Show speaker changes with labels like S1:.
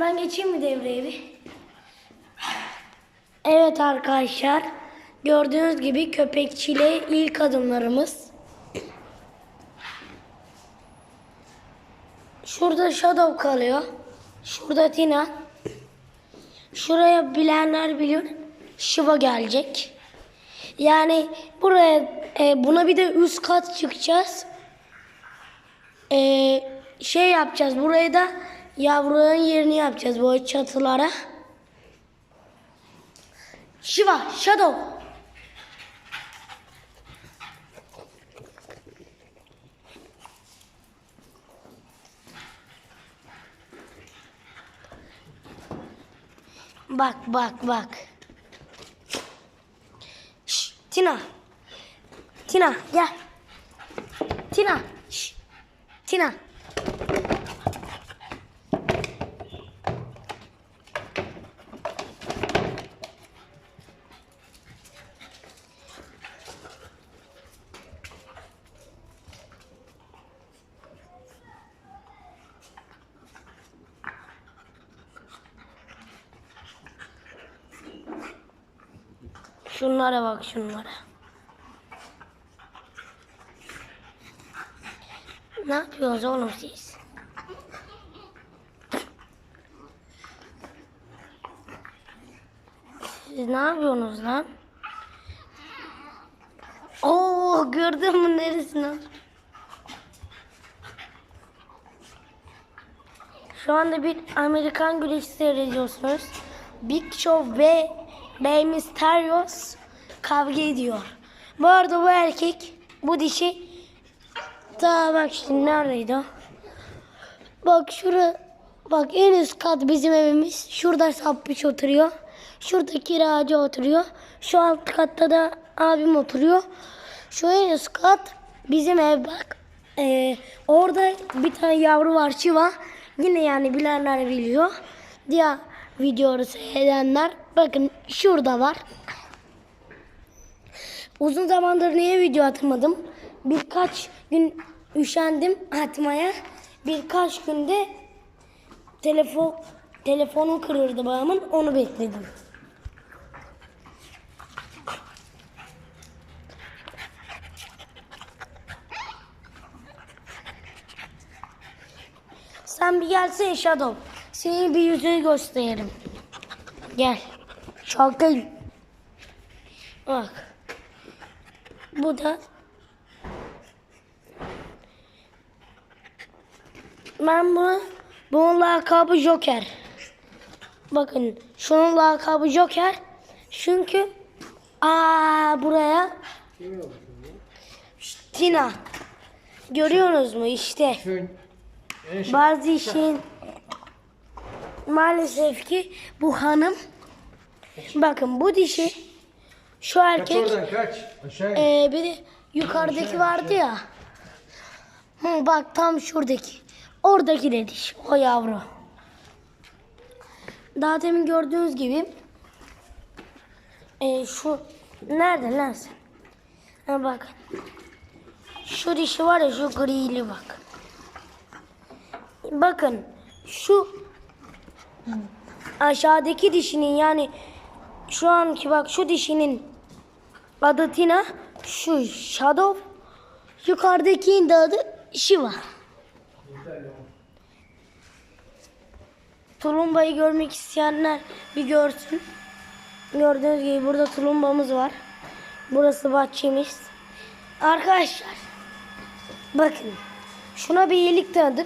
S1: Ben geçeyim mi devreye bir? Evet arkadaşlar. Gördüğünüz gibi köpekçiliğe ilk adımlarımız. Şurada Shadow kalıyor. Şurada Tina. Şuraya bilenler biliyor. Shiva gelecek. Yani buraya e, buna bir de üst kat çıkacağız. E, şey yapacağız. Buraya da yavruların yerini yapacağız böyle çatılara. Shiva, Shadow. Bak bak bak. Şş, Tina. Tina gel. Tina. Şş, Tina. Şunlara bak şunlara. Ne yapıyorsunuz oğlum siz? Siz ne yapıyorsunuz lan? Oo gördün mü neresini? Şu anda bir Amerikan güreşi seyrediyorsunuz. Big Show ve Rey Mysterios kavga ediyor. Bu arada bu erkek, bu dişi daha bak şimdi neredeydi o? Bak şura, bak en üst kat bizim evimiz. Şurada Sappiç oturuyor. Şurada kiracı oturuyor. Şu alt katta da abim oturuyor. Şu en üst kat bizim ev bak. Ee, orada bir tane yavru var Şiva. Yine yani bilenler biliyor. Diğer videoyu seyredenler bakın şurada var. Uzun zamandır niye video atmadım? Birkaç gün üşendim atmaya. Birkaç günde telefon telefonum kırıldı babamın onu bekledim. Sen bir gelsene Shadow. Senin bir yüzünü gösterelim. Gel. Çakıl. Bak. Bu da ben bunu bunun lakabı Joker. Bakın şunun lakabı Joker. Çünkü aa buraya Tina. Görüyorsunuz mu işte. Bazı işin maalesef ki bu hanım bakın bu dişi şu
S2: Kaç
S1: erkek
S2: oradan kaç. Aşağı in.
S1: ee, bir de yukarıdaki vardı ya. Hı, bak tam şuradaki. Oradaki de diş. O yavru. Daha demin gördüğünüz gibi ee, şu nerede lan sen? Ha bak. Şu dişi var ya şu grili bak. Bakın şu aşağıdaki dişinin yani şu anki bak şu dişinin adı Tina, şu Shadow, yukarıdakinin de adı Shiva. Tulumbayı görmek isteyenler bir görsün. Gördüğünüz gibi burada tulumbamız var. Burası bahçemiz. Arkadaşlar bakın şuna bir iyilik tanıdık.